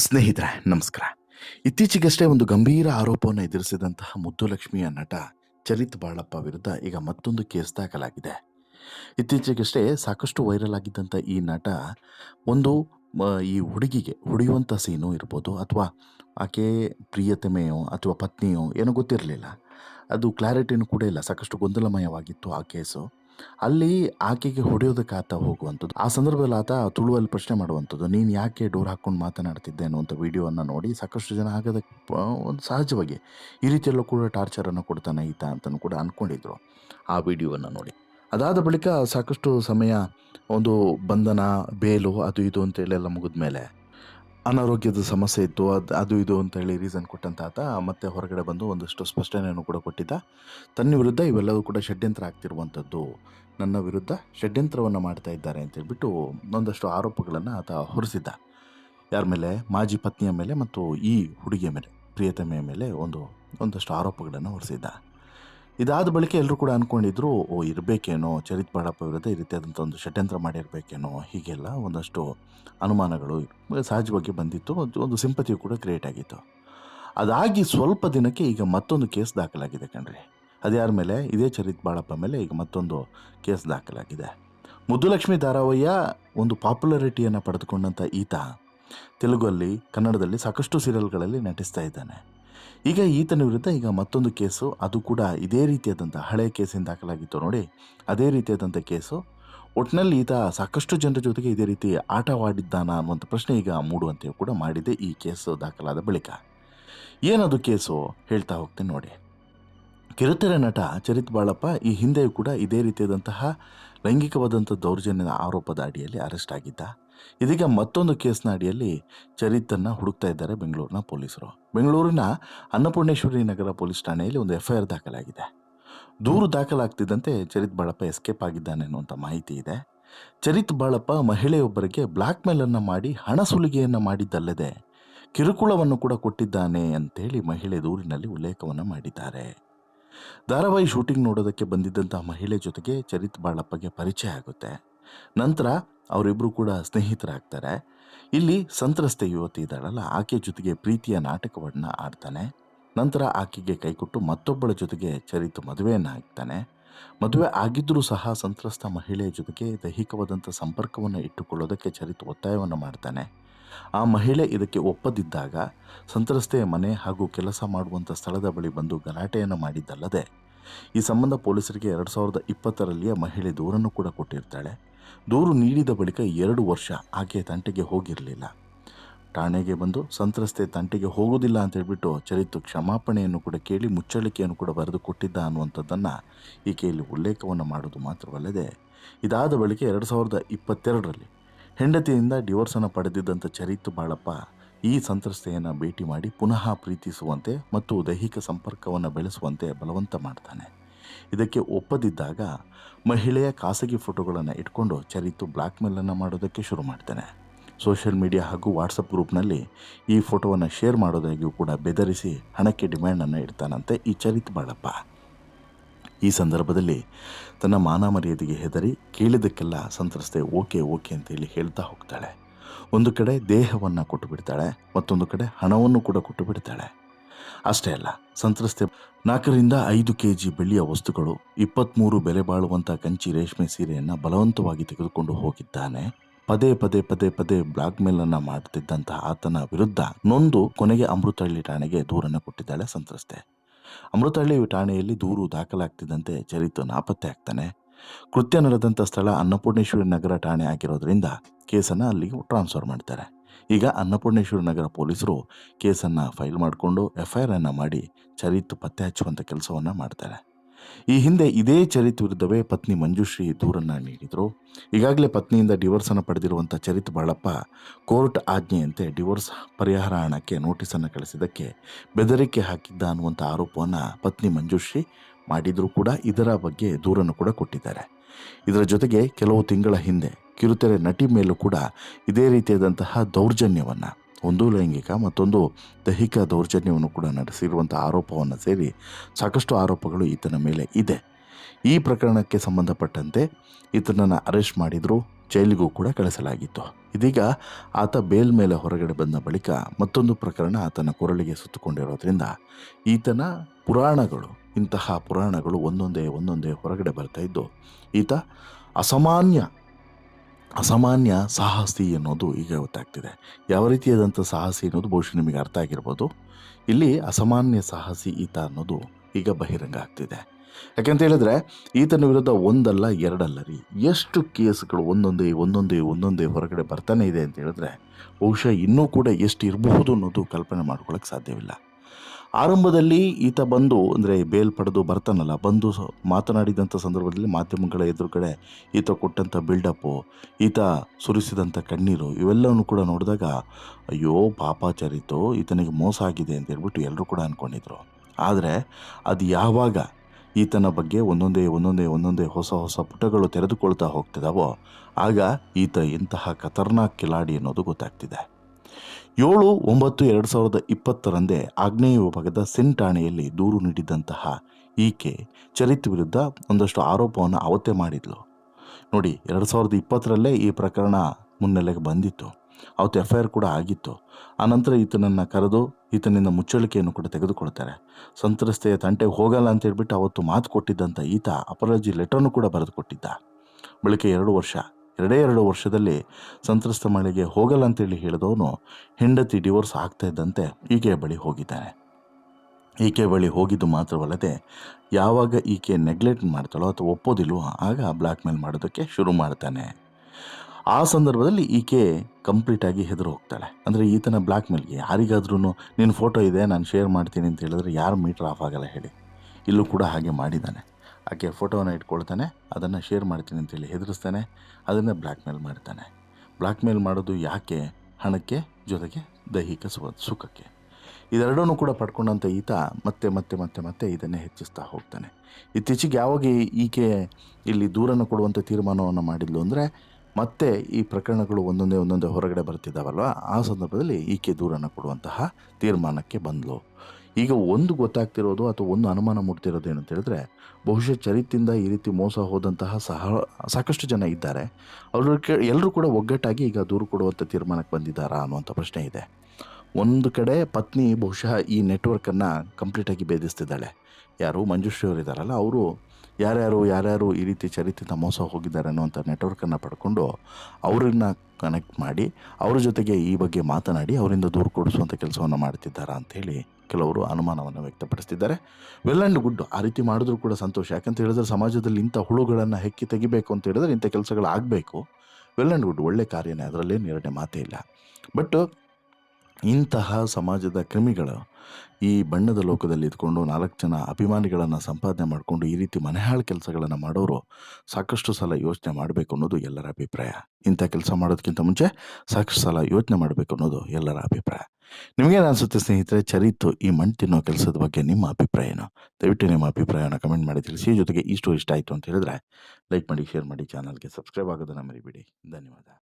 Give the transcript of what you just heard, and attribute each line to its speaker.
Speaker 1: ಸ್ನೇಹಿತರೆ, ನಮಸ್ಕಾರ. ಇತ್ತೀಚೆಗಷ್ಟೇ ಒಂದು ಗಂಭೀರ ಆರೋಪವನ್ನು ಎದುರಿಸಿದಂತಹ ಮುದ್ದುಲಕ್ಷ್ಮಿಯ ನಟ ಚರಿತ್ ಬಾಳಪ್ಪ ವಿರುದ್ಧ ಈಗ ಮತ್ತೊಂದು ಕೇಸ್ ದಾಖಲಾಗಿದೆ. ಇತ್ತೀಚೆಗಷ್ಟೇ ಸಾಕಷ್ಟು ವೈರಲ್ ಆಗಿದ್ದಂಥ ಈ ನಟ ಒಂದು ಈ ಹುಡುಗಿಗೆ ಹುಡಿಯುವಂಥ ಸೀನು ಇರ್ಬೋದು ಅಥವಾ ಆಕೆ ಪ್ರಿಯತಮೆಯೋ ಅಥವಾ ಪತ್ನಿಯೋ ಏನೋ ಗೊತ್ತಿರಲಿಲ್ಲ. ಅದು ಕ್ಲಾರಿಟಿನೂ ಕೂಡ ಇಲ್ಲ. ಸಾಕಷ್ಟು ಗೊಂದಲಮಯವಾಗಿತ್ತು ಆ ಕೇಸು. ಅಲ್ಲಿ ಆಕೆಗೆ ಹೊಡೆಯೋದಕ್ಕೆ ಆತ ಹೋಗುವಂಥದ್ದು. ಆ ಸಂದರ್ಭದಲ್ಲಿ ಆತ ತುಳುವಲ್ಲಿ ಪ್ರಶ್ನೆ ಮಾಡುವಂಥದ್ದು, ನೀನು ಯಾಕೆ ಡೋರ್ ಹಾಕ್ಕೊಂಡು ಮಾತನಾಡ್ತಿದ್ದೆ ಅನ್ನುವಂಥ ವಿಡಿಯೋವನ್ನು ನೋಡಿ ಸಾಕಷ್ಟು ಜನ ಆಗೋದಕ್ಕೆ ಒಂದು ಸಹಜವಾಗಿ ಈ ರೀತಿಯಲ್ಲೂ ಕೂಡ ಟಾರ್ಚರನ್ನು ಕೊಡ್ತಾನೆ ಈತ ಅಂತಲೂ ಕೂಡ ಅಂದ್ಕೊಂಡಿದ್ರು ಆ ವಿಡಿಯೋವನ್ನು ನೋಡಿ. ಅದಾದ ಬಳಿಕ ಸಾಕಷ್ಟು ಸಮಯ ಒಂದು ಬಂಧನ, ಬೇಲು ಅದು ಇದು ಅಂತೇಳಿ ಎಲ್ಲ ಮುಗಿದ ಮೇಲೆ ಅನಾರೋಗ್ಯದ ಸಮಸ್ಯೆ ಇತ್ತು, ಅದು ಅದು ಇದು ಅಂತೇಳಿ ರೀಸನ್ ಕೊಟ್ಟಂತ ಆತ, ಮತ್ತೆ ಹೊರಗಡೆ ಬಂದು ಒಂದಷ್ಟು ಸ್ಪಷ್ಟನೆಯನ್ನು ಕೂಡ ಕೊಟ್ಟಿದ್ದ. ತನ್ನ ವಿರುದ್ಧ ಇವೆಲ್ಲವೂ ಕೂಡ ಷಡ್ಯಂತ್ರ ಆಗ್ತಿರುವಂಥದ್ದು ನನ್ನ ವಿರುದ್ಧ ಷಡ್ಯಂತ್ರವನ್ನು ಮಾಡ್ತಾ ಇದ್ದಾರೆ ಅಂತ ಹೇಳ್ಬಿಟ್ಟು ಒಂದಷ್ಟು ಆರೋಪಗಳನ್ನು ಆತ ಹೊರಿಸಿದ್ದ. ಯಾರ ಮೇಲೆ? ಮಾಜಿ ಪತ್ನಿಯ ಮೇಲೆ ಮತ್ತು ಈ ಹುಡುಗಿಯ ಮೇಲೆ, ಪ್ರಿಯತಮೆಯ ಮೇಲೆ ಒಂದು, ಒಂದಷ್ಟು ಆರೋಪಗಳನ್ನು ಹೊರಿಸಿದ್ದ. ಇದಾದ ಬಳಿಕ ಎಲ್ಲರೂ ಕೂಡ ಅಂದ್ಕೊಂಡಿದ್ರು ಓ, ಇರಬೇಕೇನೋ, ಚರಿತ್ ಬಾಳಪ್ಪ ವಿರುದ್ಧ ಈ ರೀತಿಯಾದಂಥ ಒಂದು ಷಡ್ಯಂತ್ರ ಮಾಡಿರಬೇಕೇನೋ, ಹೀಗೆಲ್ಲ ಒಂದಷ್ಟು ಅನುಮಾನಗಳು ಸಹಜವಾಗಿ ಬಂದಿತ್ತು. ಒಂದು- ಸಿಂಪತಿಯು ಕೂಡ ಕ್ರಿಯೇಟ್ ಆಗಿತ್ತು. ಅದಾಗಿ ಸ್ವಲ್ಪ ದಿನಕ್ಕೆ ಈಗ ಮತ್ತೊಂದು ಕೇಸ್ ದಾಖಲಾಗಿದೆ ಕಣ್ರಿ. ಅದ್ಯಾರ ಮೇಲೆ? ಇದೇ ಚರಿತ್ ಬಾಳಪ್ಪ ಮೇಲೆ ಈಗ ಮತ್ತೊಂದು ಕೇಸ್ ದಾಖಲಾಗಿದೆ. ಮುದ್ದುಲಕ್ಷ್ಮಿ ಧಾರಾವಯ್ಯ ಒಂದು ಪಾಪ್ಯುಲಾರಿಟಿಯನ್ನು ಪಡೆದುಕೊಂಡಂಥ ಈತ, ತೆಲುಗಲ್ಲಿ, ಕನ್ನಡದಲ್ಲಿ ಸಾಕಷ್ಟು ಸೀರಿಯಲ್ಗಳಲ್ಲಿ ನಟಿಸ್ತಾ ಇದ್ದಾನೆ. ಈಗ ಈತನ ವಿರುದ್ಧ ಈಗ ಮತ್ತೊಂದು ಕೇಸು, ಅದು ಕೂಡ ಇದೇ ರೀತಿಯಾದಂಥ ಹಳೆ ಕೇಸಿಂದ ದಾಖಲಾಗಿತ್ತು ನೋಡಿ. ಅದೇ ರೀತಿಯಾದಂಥ ಕೇಸು. ಒಟ್ಟಿನಲ್ಲಿ ಈತ ಸಾಕಷ್ಟು ಜನರ ಜೊತೆಗೆ ಇದೇ ರೀತಿ ಆಟವಾಡಿದ್ದಾನ ಅನ್ನುವಂಥ ಪ್ರಶ್ನೆ ಈಗ ಮೂಡುವಂತೆಯೂ ಕೂಡ ಮಾಡಿದೆ ಈ ಕೇಸು ದಾಖಲಾದ ಬಳಿಕ. ಏನದು ಕೇಸು? ಹೇಳ್ತಾ ಹೋಗ್ತೀನಿ ನೋಡಿ. ಕಿರುತೆರೆ ನಟ ಚರಿತ್ ಬಾಳಪ್ಪ ಈ ಹಿಂದೆಯೂ ಕೂಡ ಇದೇ ರೀತಿಯಾದಂತಹ ಲೈಂಗಿಕವಾದಂಥ ದೌರ್ಜನ್ಯದ ಆರೋಪದ ಅಡಿಯಲ್ಲಿ ಅರೆಸ್ಟ್ ಆಗಿದ್ದ. ಇದೀಗ ಮತ್ತೊಂದು ಕೇಸ್ನ ಅಡಿಯಲ್ಲಿ ಚರಿತನ್ನು ಹುಡುಕ್ತಾ ಇದ್ದಾರೆ ಬೆಂಗಳೂರಿನ ಪೊಲೀಸರು. ಬೆಂಗಳೂರಿನ ಅನ್ನಪೂರ್ಣೇಶ್ವರಿ ನಗರ ಪೊಲೀಸ್ ಠಾಣೆಯಲ್ಲಿ ಒಂದು ಎಫ್ ಐ ಆರ್ ದಾಖಲಾಗಿದೆ. ದೂರು ದಾಖಲಾಗ್ತಿದ್ದಂತೆ ಚರಿತ್ ಬಾಳಪ್ಪ ಎಸ್ಕೇಪ್ ಆಗಿದ್ದಾನೆ ಅನ್ನುವಂಥ ಮಾಹಿತಿ ಇದೆ. ಚರಿತ್ ಬಾಳಪ್ಪ ಮಹಿಳೆಯೊಬ್ಬರಿಗೆ ಬ್ಲ್ಯಾಕ್ ಮೇಲನ್ನು ಮಾಡಿ ಹಣ ಸುಲಿಗೆಯನ್ನು ಮಾಡಿದ್ದಲ್ಲದೆ ಕಿರುಕುಳವನ್ನು ಕೂಡ ಕೊಟ್ಟಿದ್ದಾನೆ ಅಂತೇಳಿ ಮಹಿಳೆ ದೂರಿನಲ್ಲಿ ಉಲ್ಲೇಖವನ್ನು ಮಾಡಿದ್ದಾರೆ. ಧಾರಾವಾಹಿ ಶೂಟಿಂಗ್ ನೋಡೋದಕ್ಕೆ ಬಂದಿದ್ದಂತಹ ಮಹಿಳೆ ಜೊತೆಗೆ ಚರಿತ್ ಬಾಳಪ್ಪಗೆ ಪರಿಚಯ ಆಗುತ್ತೆ. ನಂತರ ಅವರಿಬ್ಬರು ಕೂಡ ಸ್ನೇಹಿತರಾಗ್ತಾರೆ. ಇಲ್ಲಿ ಸಂತ್ರಸ್ತೆ ಯುವತಿ ಇದ್ದಾಳಲ್ಲ, ಆಕೆ ಜೊತೆಗೆ ಪ್ರೀತಿಯ ನಾಟಕವನ್ನು ಆಡ್ತಾನೆ. ನಂತರ ಆಕೆಗೆ ಕೈಕೊಟ್ಟು ಮತ್ತೊಬ್ಬಳ ಜೊತೆಗೆ ಚರಿತು ಮದುವೆಯನ್ನು ಆಗ್ತಾನೆ ಮದುವೆ ಆಗಿದ್ದರೂ ಸಹ ಸಂತ್ರಸ್ತ ಮಹಿಳೆಯ ಜೊತೆಗೆ ದೈಹಿಕವಾದಂಥ ಸಂಪರ್ಕವನ್ನು ಇಟ್ಟುಕೊಳ್ಳೋದಕ್ಕೆ ಚರಿತು ಒತ್ತಾಯವನ್ನು ಮಾಡ್ತಾನೆ. ಆ ಮಹಿಳೆ ಇದಕ್ಕೆ ಒಪ್ಪದಿದ್ದಾಗ ಸಂತ್ರಸ್ತೆಯ ಮನೆ ಹಾಗೂ ಕೆಲಸ ಮಾಡುವಂಥ ಸ್ಥಳದ ಬಳಿ ಬಂದು ಗಲಾಟೆಯನ್ನು ಮಾಡಿದ್ದಲ್ಲದೆ, ಈ ಸಂಬಂಧ ಪೊಲೀಸರಿಗೆ ಎರಡು ಸಾವಿರದ ಇಪ್ಪತ್ತರಲ್ಲಿಯೇ ಮಹಿಳೆ ದೂರನ್ನು ಕೂಡ ಕೊಟ್ಟಿರ್ತಾಳೆ. ದೂರು ನೀಡಿದ ಬಳಿಕ ಎರಡು ವರ್ಷ ಆಕೆ ತಂಟೆಗೆ ಹೋಗಿರಲಿಲ್ಲ. ಠಾಣೆಗೆ ಬಂದು ಸಂತ್ರಸ್ತೆ ತಂಟೆಗೆ ಹೋಗೋದಿಲ್ಲ ಅಂತ ಹೇಳ್ಬಿಟ್ಟು ಚರಿತು ಕ್ಷಮಾಪಣೆಯನ್ನು ಕೂಡ ಕೇಳಿ ಮುಚ್ಚಳಿಕೆಯನ್ನು ಕೂಡ ಬರೆದು ಕೊಟ್ಟಿದ್ದ ಅನ್ನುವಂಥದ್ದನ್ನು ಈಕೆಯಲ್ಲಿ ಉಲ್ಲೇಖವನ್ನು ಮಾಡೋದು ಮಾತ್ರವಲ್ಲದೆ, ಇದಾದ ಬಳಿಕ ಎರಡು ಸಾವಿರದ ಇಪ್ಪತ್ತೆರಡರಲ್ಲಿ ಹೆಂಡತಿಯಿಂದ ಡಿವೋರ್ಸನ್ನು ಪಡೆದಿದ್ದಂಥ ಚರಿತು ಬಾಳಪ್ಪ ಈ ಸಂತ್ರಸ್ತೆಯನ್ನು ಭೇಟಿ ಮಾಡಿ ಪುನಃ ಪ್ರೀತಿಸುವಂತೆ ಮತ್ತು ದೈಹಿಕ ಸಂಪರ್ಕವನ್ನು ಬೆಳೆಸುವಂತೆ ಬಲವಂತ ಮಾಡ್ತಾನೆ. ಇದಕ್ಕೆ ಒಪ್ಪದಿದ್ದಾಗ ಮಹಿಳೆಯ ಖಾಸಗಿ ಫೋಟೋಗಳನ್ನು ಇಟ್ಕೊಂಡು ಚರಿತು ಬ್ಲ್ಯಾಕ್ ಮೇಲನ್ನು ಮಾಡೋದಕ್ಕೆ ಶುರು ಮಾಡ್ತಾನೆ. ಸೋಷಿಯಲ್ ಮೀಡಿಯಾ ಹಾಗೂ ವಾಟ್ಸಪ್ ಗ್ರೂಪ್ನಲ್ಲಿ ಈ ಫೋಟೋವನ್ನು ಶೇರ್ ಮಾಡೋದಾಗಿಯೂ ಕೂಡ ಬೆದರಿಸಿ ಹಣಕ್ಕೆ ಡಿಮ್ಯಾಂಡನ್ನು ಇಡ್ತಾನಂತೆ ಈ ಚರಿತ್ ಬಾಳಪ್ಪ. ಈ ಸಂದರ್ಭದಲ್ಲಿ ತನ್ನ ಮಾನ ಮರ್ಯಾದೆಗೆ ಹೆದರಿ ಕೇಳಿದ್ದಕ್ಕೆಲ್ಲ ಸಂತ್ರಸ್ತೆ ಓಕೆ ಓಕೆ ಅಂತೇಳಿ ಹೇಳ್ತಾ ಹೋಗ್ತಾಳೆ. ಒಂದು ಕಡೆ ದೇಹವನ್ನು ಕೊಟ್ಟು ಬಿಡ್ತಾಳೆ, ಮತ್ತೊಂದು ಕಡೆ ಹಣವನ್ನು ಕೂಡ ಕೊಟ್ಟು ಬಿಡ್ತಾಳೆ. ಅಷ್ಟೇ ಅಲ್ಲ, ಸಂತ್ರಸ್ತೆ ನಾಲ್ಕರಿಂದ ಐದು ಕೆ ಜಿ ಬೆಳ್ಳಿಯ ವಸ್ತುಗಳು ಇಪ್ಪತ್ತ್ಮೂರು ಬೆಲೆ ಬಾಳುವಂಥ ಕಂಚಿ ರೇಷ್ಮೆ ಸೀರೆಯನ್ನು ಬಲವಂತವಾಗಿ ತೆಗೆದುಕೊಂಡು ಹೋಗಿದ್ದಾನೆ. ಪದೇ ಪದೇ ಪದೇ ಪದೇ ಬ್ಲಾಕ್ ಮೇಲ್ ಅನ್ನ ಮಾಡುತ್ತಿದ್ದಂತಹ ಆತನ ವಿರುದ್ಧ ನೊಂದು ಕೊನೆಗೆ ಅಮೃತಹಳ್ಳಿ ಠಾಣೆಗೆ ದೂರನ್ನು ಕೊಟ್ಟಿದ್ದಾಳೆ ಸಂತ್ರಸ್ತೆ. ಅಮೃತಹಳ್ಳಿ ಠಾಣೆಯಲ್ಲಿ ದೂರು ದಾಖಲಾಗ್ತಿದ್ದಂತೆ ಚರಿತು ನಾಪತ್ತೆ ಆಗ್ತಾನೆ. ಕೃತ್ಯ ನಡೆದಂಥ ಸ್ಥಳ ಅನ್ನಪೂರ್ಣೇಶ್ವರಿ ನಗರ ಠಾಣೆ ಆಗಿರೋದ್ರಿಂದ ಕೇಸನ್ನು ಅಲ್ಲಿಗೆ ಟ್ರಾನ್ಸ್ಫರ್ ಮಾಡ್ತಾರೆ. ಈಗ ಅನ್ನಪೂರ್ಣೇಶ್ವರ ನಗರ ಪೊಲೀಸರು ಕೇಸನ್ನು ಫೈಲ್ ಮಾಡಿಕೊಂಡು ಎಫ್ ಐ ಆರನ್ನು ಮಾಡಿ ಚರಿತ್ ಪತ್ತೆ ಹಚ್ಚುವಂಥ ಕೆಲಸವನ್ನು ಮಾಡ್ತಾರೆ. ಈ ಹಿಂದೆ ಇದೇ ಚರಿತ್ ವಿರುದ್ಧವೇ ಪತ್ನಿ ಮಂಜುಶ್ರೀ ದೂರನ್ನು ನೀಡಿದರು. ಈಗಾಗಲೇ ಪತ್ನಿಯಿಂದ ಡಿವೋರ್ಸನ್ನು ಪಡೆದಿರುವಂಥ ಚರಿತ್ ಬಾಳಪ್ಪ ಕೋರ್ಟ್ ಆಜ್ಞೆಯಂತೆ ಡಿವೋರ್ಸ್ ಪರಿಹಾರ ಹಣಕ್ಕೆ ನೋಟಿಸನ್ನು ಕಳಿಸಿದ್ದಕ್ಕೆ ಬೆದರಿಕೆ ಹಾಕಿದ್ದ ಅನ್ನುವಂಥ ಆರೋಪವನ್ನು ಪತ್ನಿ ಮಂಜುಶ್ರೀ ಮಾಡಿದರೂ ಕೂಡ ಇದರ ಬಗ್ಗೆ ದೂರನ್ನು ಕೂಡ ಕೊಟ್ಟಿದ್ದಾರೆ. ಇದರ ಜೊತೆಗೆ ಕೆಲವು ತಿಂಗಳ ಹಿಂದೆ ಕಿರುತೆರೆ ನಟಿ ಮೇಲೂ ಕೂಡ ಇದೇ ರೀತಿಯಾದಂತಹ ದೌರ್ಜನ್ಯವನ್ನು, ಒಂದು ಲೈಂಗಿಕ ಮತ್ತೊಂದು ದೈಹಿಕ ದೌರ್ಜನ್ಯವನ್ನು ಕೂಡ ನಡೆಸಿರುವಂಥ ಆರೋಪವನ್ನು ಸೇರಿ ಸಾಕಷ್ಟು ಆರೋಪಗಳು ಈತನ ಮೇಲೆ ಇದೆ. ಈ ಪ್ರಕರಣಕ್ಕೆ ಸಂಬಂಧಪಟ್ಟಂತೆ ಈತನನ್ನು ಅರೆಸ್ಟ್ ಮಾಡಿದ್ರು, ಜೈಲಿಗೂ ಕೂಡ ಕಳಿಸಲಾಗಿತ್ತು. ಇದೀಗ ಆತ ಬೇಲ್ ಮೇಲೆ ಹೊರಗಡೆ ಬಂದ ಬಳಿಕ ಮತ್ತೊಂದು ಪ್ರಕರಣ ಆತನ ಕೊರಳಿಗೆ ಸುತ್ತಕೊಂಡಿರೋದ್ರಿಂದ ಈತನ ಪುರಾಣಗಳು, ಇಂತಹ ಪುರಾಣಗಳು ಒಂದೊಂದೇ ಒಂದೊಂದೇ ಹೊರಗಡೆ ಬರ್ತಾ ಇದ್ದು, ಈತ ಅಸಾಮಾನ್ಯ ಅಸಾಮಾನ್ಯ ಸಾಹಸಿ ಅನ್ನೋದು ಈಗ ಗೊತ್ತಾಗ್ತಿದೆ. ಯಾವ ರೀತಿಯಾದಂಥ ಸಾಹಸಿ ಅನ್ನೋದು ಬಹುಶಃ ನಿಮಗೆ ಅರ್ಥ ಆಗಿರ್ಬೋದು. ಇಲ್ಲಿ ಅಸಾಮಾನ್ಯ ಸಾಹಸಿ ಈತ ಅನ್ನೋದು ಈಗ ಬಹಿರಂಗ ಆಗ್ತಿದೆ. ಯಾಕೆಂತ ಹೇಳಿದ್ರೆ ಈತನ ವಿರುದ್ಧ ಒಂದಲ್ಲ, ಎರಡಲ್ಲ ರೀ. ಎಷ್ಟು ಕೇಸ್ಗಳು ಒಂದೊಂದೇ ಒಂದೊಂದೇ ಒಂದೊಂದೇ ಹೊರಗಡೆ ಬರ್ತಾನೆ ಇದೆ ಅಂತ ಹೇಳಿದ್ರೆ ಬಹುಶಃ ಇನ್ನೂ ಕೂಡ ಎಷ್ಟು ಇರಬಹುದು ಅನ್ನೋದು ಕಲ್ಪನೆ ಮಾಡ್ಕೊಳ್ಳೋಕೆ ಸಾಧ್ಯವಿಲ್ಲ. ಆರಂಭದಲ್ಲಿ ಈತ ಬಂದು, ಅಂದರೆ ಬೇಲ್ ಪಡೆದು ಬರ್ತಾನಲ್ಲ, ಬಂದು ಮಾತನಾಡಿದಂಥ ಸಂದರ್ಭದಲ್ಲಿ ಮಾಧ್ಯಮಗಳ ಎದುರುಗಡೆ ಈತ ಕೊಟ್ಟಂಥ ಬಿಲ್ಡಪ್ಪು ಈತ ಸುರಿಸಿದಂಥ ಕಣ್ಣೀರು ಇವೆಲ್ಲವನ್ನು ಕೂಡ ನೋಡಿದಾಗ, ಅಯ್ಯೋ, ಪಾಪಾಚಾರಿತು, ಈತನಿಗೆ ಮೋಸ ಆಗಿದೆ ಅಂತ ಹೇಳ್ಬಿಟ್ಟು ಎಲ್ಲರೂ ಕೂಡ ಅಂದ್ಕೊಂಡಿದ್ರು ಆದರೆ, ಅದು ಯಾವಾಗ ಈತನ ಬಗ್ಗೆ ಒಂದೊಂದೇ ಒಂದೊಂದೇ ಒಂದೊಂದೇ ಹೊಸ ಹೊಸ ಪುಟಗಳು ತೆರೆದುಕೊಳ್ತಾ ಹೋಗ್ತಿದಾವೋ, ಆಗ ಈತ ಇಂತಹ ಖತರ್ನಾಕ್ ಕಿಲಾಡಿ ಅನ್ನೋದು ಗೊತ್ತಾಗ್ತಿದೆ. ಏಳು ಒಂಬತ್ತು ಎರಡು ಸಾವಿರದ ಇಪ್ಪತ್ತರಂದೇ ಆಗ್ನೇಯ ವಿಭಾಗದ ಸೆನ್ ಠಾಣೆಯಲ್ಲಿ ದೂರು ನೀಡಿದ್ದಂತಹ ಈಕೆ ಚರಿತ್ ವಿರುದ್ಧ ಒಂದಷ್ಟು ಆರೋಪವನ್ನು ಅವತ್ತೇ ಮಾಡಿದ್ಲು. ನೋಡಿ, ಎರಡು ಸಾವಿರದ ಇಪ್ಪತ್ತರಲ್ಲೇ ಈ ಪ್ರಕರಣ ಮುನ್ನೆಲೆಗೆ ಬಂದಿತ್ತು. ಅವತ್ತು ಎಫ್ ಕೂಡ ಆಗಿತ್ತು. ಆನಂತರ ಈತನನ್ನು ಕರೆದು ಈತನಿಂದ ಮುಚ್ಚಳಿಕೆಯನ್ನು ಕೂಡ ತೆಗೆದುಕೊಳ್ತಾರೆ. ಸಂತ್ರಸ್ತೆಯ ತಂಟೆಗೆ ಹೋಗಲ್ಲ ಅಂತ ಹೇಳ್ಬಿಟ್ಟು ಅವತ್ತು ಮಾತು ಕೊಟ್ಟಿದ್ದಂಥ ಈತ ಅಪರಾಜಿ ಲೆಟರ್ನು ಕೂಡ ಬರೆದುಕೊಟ್ಟಿದ್ದ. ಬಳಿಕ ಎರಡು ವರ್ಷ. ಎರಡೇ ಎರಡು ವರ್ಷದಲ್ಲಿ ಸಂತ್ರಸ್ತ ಮಳೆಗೆ ಹೋಗಲ್ಲ ಅಂತೇಳಿ ಹೇಳಿದವನು ಹೆಂಡತಿ ಡಿವೋರ್ಸ್ ಆಗ್ತಾ ಇದ್ದಂತೆ ಈಕೆಯ ಬಳಿ ಹೋಗಿದ್ದಾನೆ. ಈಕೆ ಬಳಿ ಹೋಗಿದ್ದು ಮಾತ್ರವಲ್ಲದೆ ಯಾವಾಗ ಈಕೆ ನೆಗ್ಲೆಕ್ಟ್ ಮಾಡ್ತಾಳೋ ಅಥವಾ ಒಪ್ಪೋದಿಲ್ವೋ ಆಗ ಬ್ಲ್ಯಾಕ್ ಮೇಲ್ ಮಾಡೋದಕ್ಕೆ ಶುರು ಮಾಡ್ತಾನೆ. ಆ ಸಂದರ್ಭದಲ್ಲಿ ಈಕೆ ಕಂಪ್ಲೀಟಾಗಿ ಹೆದರು ಹೋಗ್ತಾಳೆ. ಅಂದರೆ ಈತನ ಬ್ಲ್ಯಾಕ್ ಮೇಲ್ಗೆ ಯಾರಿಗಾದ್ರೂ ನಿನ್ನ ಫೋಟೋ ಇದೆ, ನಾನು ಶೇರ್ ಮಾಡ್ತೀನಿ ಅಂತ ಹೇಳಿದ್ರೆ ಯಾರು ಮೀಟರ್ ಆಫ್ ಆಗಲ್ಲ ಹೇಳಿ. ಇಲ್ಲೂ ಕೂಡ ಹಾಗೆ ಮಾಡಿದ್ದಾನೆ. ಆಕೆ ಫೋಟೋವನ್ನು ಇಟ್ಕೊಳ್ತಾನೆ, ಅದನ್ನು ಶೇರ್ ಮಾಡ್ತೀನಿ ಅಂತೇಳಿ ಹೆದರಿಸ್ತಾನೆ, ಅದನ್ನು ಬ್ಲ್ಯಾಕ್ ಮೇಲ್ ಮಾಡ್ತಾನೆ ಬ್ಲ್ಯಾಕ್ ಮೇಲ್ ಮಾಡೋದು ಯಾಕೆ? ಹಣಕ್ಕೆ, ಜೊತೆಗೆ ದೈಹಿಕ ಸುಖ ಸುಖಕ್ಕೆ. ಇದೆರಡೂ ಕೂಡ ಪಡ್ಕೊಂಡಂಥ ಈತ ಮತ್ತೆ ಮತ್ತೆ ಮತ್ತೆ ಮತ್ತೆ ಇದನ್ನೇ ಹೆಚ್ಚಿಸ್ತಾ ಹೋಗ್ತಾನೆ. ಇತ್ತೀಚೆಗೆ ಯಾವಾಗ ಈಕೆ ಇಲ್ಲಿ ದೂರನ್ನು ಕೊಡುವಂಥ ತೀರ್ಮಾನವನ್ನು ಮಾಡಿದ್ಲು ಅಂದರೆ, ಮತ್ತೆ ಈ ಪ್ರಕರಣಗಳು ಒಂದೊಂದೇ ಒಂದೊಂದೇ ಹೊರಗಡೆ ಬರ್ತಿದ್ದಾವಲ್ವ ಆ ಸಂದರ್ಭದಲ್ಲಿ ಈಕೆ ದೂರನ್ನು ಕೊಡುವಂತಹ ತೀರ್ಮಾನಕ್ಕೆ ಬಂದಳು ಈಗ ಒಂದು ಗೊತ್ತಾಗ್ತಿರೋದು ಅಥವಾ ಒಂದು ಅನುಮಾನ ಮೂಡ್ತಿರೋದು ಏನಂತ ಹೇಳಿದ್ರೆ, ಬಹುಶಃ ಚರಿತಿಂದ ಈ ರೀತಿ ಮೋಸ ಹೋದಂತಹ ಸಹ, ಸಾಕಷ್ಟು ಜನ ಇದ್ದಾರೆ. ಅವರು ಎಲ್ಲರೂ ಕೂಡ ಒಗ್ಗಟ್ಟಾಗಿ ಈಗ ದೂರು ಕೊಡುವಂಥ ತೀರ್ಮಾನಕ್ಕೆ ಬಂದಿದ್ದಾರಾ ಅನ್ನುವಂಥ ಪ್ರಶ್ನೆ ಇದೆ. ಒಂದು ಕಡೆ ಪತ್ನಿ ಬಹುಶಃ ಈ ನೆಟ್ವರ್ಕನ್ನು ಕಂಪ್ಲೀಟಾಗಿ ಭೇದಿಸ್ತಿದ್ದಾಳೆ. ಯಾರು? ಮಂಜುಶ್ರೀ ಅವರು ಇದ್ದಾರಲ್ಲ ಅವರು ಯಾರ್ಯಾರು ಯಾರ್ಯಾರು ಈ ರೀತಿ ಚರಿತ್ರೆ ಮೋಸ ಹೋಗಿದ್ದಾರೆ ಅನ್ನುವಂಥ ನೆಟ್ವರ್ಕನ್ನು ಪಡ್ಕೊಂಡು ಅವರನ್ನ ಕನೆಕ್ಟ್ ಮಾಡಿ ಅವ್ರ ಜೊತೆಗೆ ಈ ಬಗ್ಗೆ ಮಾತನಾಡಿ ಅವರಿಂದ ದೂರು ಕೊಡಿಸುವಂಥ ಕೆಲಸವನ್ನು ಮಾಡ್ತಿದ್ದಾರೆ ಅಂಥೇಳಿ ಕೆಲವರು ಅನುಮಾನವನ್ನು ವ್ಯಕ್ತಪಡಿಸ್ತಿದ್ದಾರೆ. ವೆಲ್ ಆ್ಯಂಡ್ ಗುಡ್ ಆ ರೀತಿ ಮಾಡಿದ್ರು ಕೂಡ ಸಂತೋಷ. ಯಾಕಂತ ಹೇಳಿದ್ರೆ ಸಮಾಜದಲ್ಲಿ ಇಂಥ ಹುಳುಗಳನ್ನು ಹೆಕ್ಕಿ ತೆಗಿಬೇಕು ಅಂತ ಹೇಳಿದ್ರೆ ಇಂಥ ಕೆಲಸಗಳಾಗಬೇಕು. ವೆಲ್ ಆ್ಯಂಡ್ ಗುಡ್ ಒಳ್ಳೆ ಕಾರ್ಯನೇ. ಅದರಲ್ಲೇನು ಎರಡನೇ ಮಾತೇ ಇಲ್ಲ. ಬಟ್ ಇಂತಹ ಸಮಾಜದ ಕ್ರಿಮಿಗಳು ಈ ಬಣ್ಣದ ಲೋಕದಲ್ಲಿ ಇದ್ಕೊಂಡು ನಾಲ್ಕು ಜನ ಅಭಿಮಾನಿಗಳನ್ನು ಸಂಪಾದನೆ ಮಾಡಿಕೊಂಡು ಈ ರೀತಿ ಮನೆಹಾಳು ಕೆಲಸಗಳನ್ನು ಮಾಡೋರು ಸಾಕಷ್ಟು ಸಲ ಯೋಚನೆ ಮಾಡಬೇಕು ಅನ್ನೋದು ಎಲ್ಲರ ಅಭಿಪ್ರಾಯ. ಇಂಥ ಕೆಲಸ ಮಾಡೋದಕ್ಕಿಂತ ಮುಂಚೆ ಸಾಕಷ್ಟು ಸಲ ಯೋಚನೆ ಮಾಡಬೇಕು ಅನ್ನೋದು ಎಲ್ಲರ ಅಭಿಪ್ರಾಯ. ನಿಮಗೇನು ಅನಿಸುತ್ತೆ ಸ್ನೇಹಿತರೆ, ಚರಿತು ಈ ಮಣ್ಣು ತಿನ್ನೋ ಕೆಲಸದ ಬಗ್ಗೆ ನಿಮ್ಮ ಅಭಿಪ್ರಾಯ ಏನು? ದಯವಿಟ್ಟು ನಿಮ್ಮ ಅಭಿಪ್ರಾಯನ ಕಮೆಂಟ್ ಮಾಡಿ ತಿಳಿಸಿ. ಜೊತೆಗೆ ಸ್ಟೋರಿ ಇಷ್ಟ ಆಯಿತು ಅಂತ ಹೇಳಿದ್ರೆ ಲೈಕ್ ಮಾಡಿ, ಶೇರ್ ಮಾಡಿ, ಚಾನಲ್ಗೆ ಸಬ್ಸ್ಕ್ರೈಬ್ ಆಗೋದನ್ನು ಮರಿಬೇಡಿ. ಧನ್ಯವಾದ.